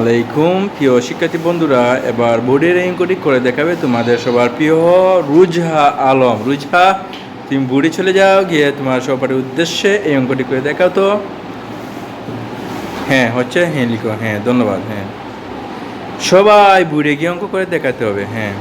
আলাইকুম, প্রিয় শিক্ষার্থী বন্ধুরা, এবার বোর্ডের অঙ্কটি করে দেখাবে তোমাদের সবার প্রিয় রুজহা আলম। রুজহা, তুমি বুড়ি চলে যাও, গিয়ে তোমার সবার উদ্দেশ্যে এই অঙ্কটি করে দেখাও তো। হ্যাঁ হচ্ছে হ্যাঁ লিখো হ্যাঁ ধন্যবাদ হ্যাঁ। সবাই বুড়ে গিয়ে অঙ্ক করে দেখাতে হবে হ্যাঁ।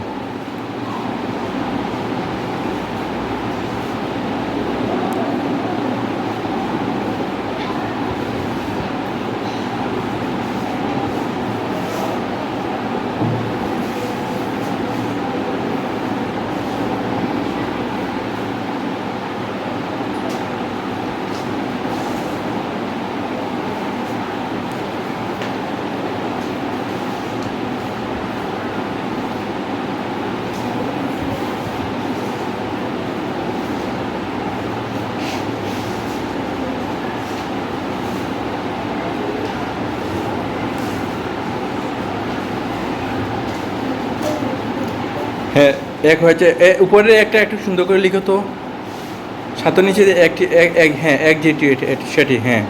হ্যাঁ এক হয়েছে উপরে একটা একটু সুন্দর করে লিখো তো। সাথে নিচে একটি, এক হ্যাঁ এক যেটি সেটি হ্যাঁ।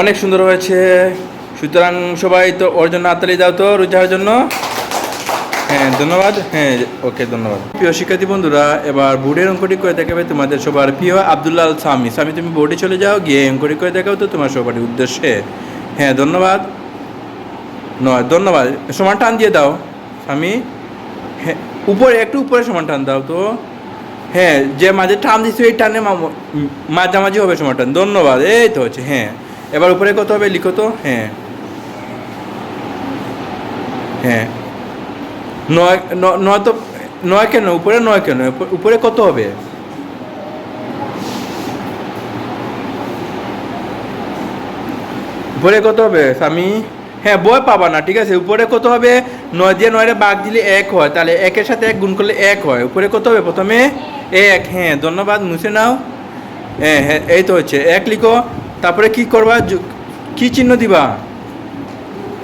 অনেক সুন্দর হয়েছে। সুতরাং সবাই তো ওর জন্য হাততালি দাও তো রুজার জন্য। হ্যাঁ ধন্যবাদ। হ্যাঁ ওকে, ধন্যবাদ। প্রিয় শিক্ষার্থী বন্ধুরা, এবার বোর্ডের অঙ্কটি করে দেখাবে তোমাদের সবার। প্রিয় আবদুল্লাহ আল সামি সামি, তুমি বোর্ডে চলে যাও, গিয়ে অঙ্কটি করে দেখাও তো তোমার সবার উদ্দেশ্যে। হ্যাঁ ধন্যবাদ। নয়, ধন্যবাদ। সমান টান দিয়ে দাও আমি হ্যাঁ উপরে, একটু উপরে সমান টান দাও তো। হ্যাঁ যে মাঝে টান দিচ্ছে এই টানে মাঝামাঝি হবে সমান টান। ধন্যবাদ, এই তো হচ্ছে হ্যাঁ। এবার উপরে কত হবে, লিখো তো হ্যাঁ। হ্যাঁ। নয় নয় তো, নয় কেন? উপরে নয় কেন? উপরে কত হবে? উপরে কত হবে, স্বামী? হ্যাঁ বই পাবা না, ঠিক আছে? উপরে কত হবে? নয় দিয়ে নয়রে বাঘ দিলে এক হয়, তাহলে একের সাথে এক গুণ করলে এক হয়। উপরে কত হবে প্রথমে? এক। হ্যাঁ ধন্যবাদ, মুছে নাও। হ্যাঁ হ্যাঁ এই তো হচ্ছে। এক লিখো। তারপরে কি করবা? কি চিহ্ন দিবা?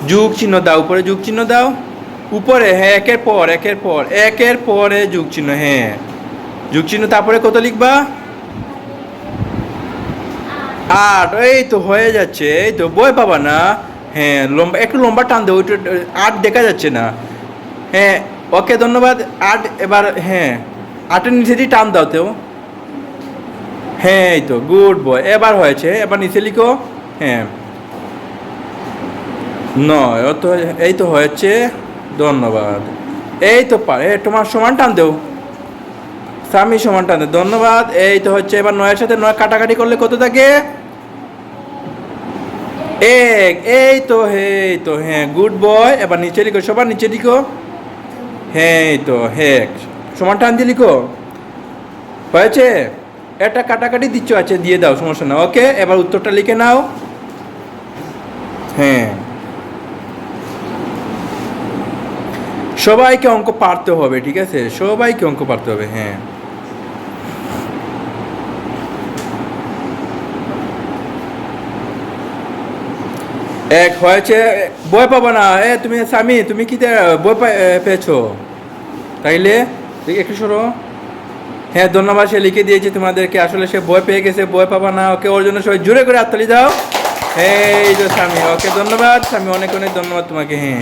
যুগ চিহ্ন দাও, উপরে যুগ চিহ্ন দাও। উপরে হ্যাঁ একের পর একের পর, একের পরে যুগ চিহ্ন হ্যাঁ। যুগ চিহ্ন তারপরে কত লিখবা? আট। এই তো হয়ে যাচ্ছে, এই তো বই পাবা না। হ্যাঁ লম্বা, একটু লম্বা টান দেবো একটু আট দেখা যাচ্ছে না। হ্যাঁ ওকে, ধন্যবাদ। আট এবার হ্যাঁ আটের নিচে দিয়ে টান দাও তো। হ্যাঁ এই তো, গুড বয়। এবার হয়েছে, এবার নিচে লিখো। হ্যাঁ। নয় তো এই তো হয়েছে। ধন্যবাদ। এই তো পারে তোমার সমান টান দেও। স্বামী সমান টান দেও। ধন্যবাদ। এই তো হচ্ছে এবার নয়ের সাথে নয় কাটাকাটি করলে কত থাকে? এক। এই তো হে তো হ্যাঁ গুড বয় এবার নিচে লিখো, সবার নিচে লিখো। হ্যাঁ তো হ্যাঁ। সমান টান দিয়ে লিখো। হয়েছে? একটা কাটাকাটি দিচ্ছ আছে, দিয়ে দাও, সমস্যা না ওকে, এবার উত্তরটা লিখে নাও। হ্যাঁ। সবাইকে অঙ্ক পারতে হবে, ঠিক আছে? সবাইকে অঙ্ক পারতে হবে হ্যাঁ। এক হয়েছে, বই পাবো না। এ, তুমি স্বামী, তুমি কি বই পেয়েছ? তাইলে একটু সরো। হ্যাঁ ধন্যবাদ, সে লিখে দিয়েছে তোমাদেরকে। আসলে সে বই পেয়ে গেছে, বই পাবা না। ওকে, ওর জন্য সবাই জুড়ে করে হাততালি দাও। হ্যাঁ এই যে স্বামী, ওকে, ধন্যবাদ। স্বামী, অনেক অনেক ধন্যবাদ তোমাকে হ্যাঁ।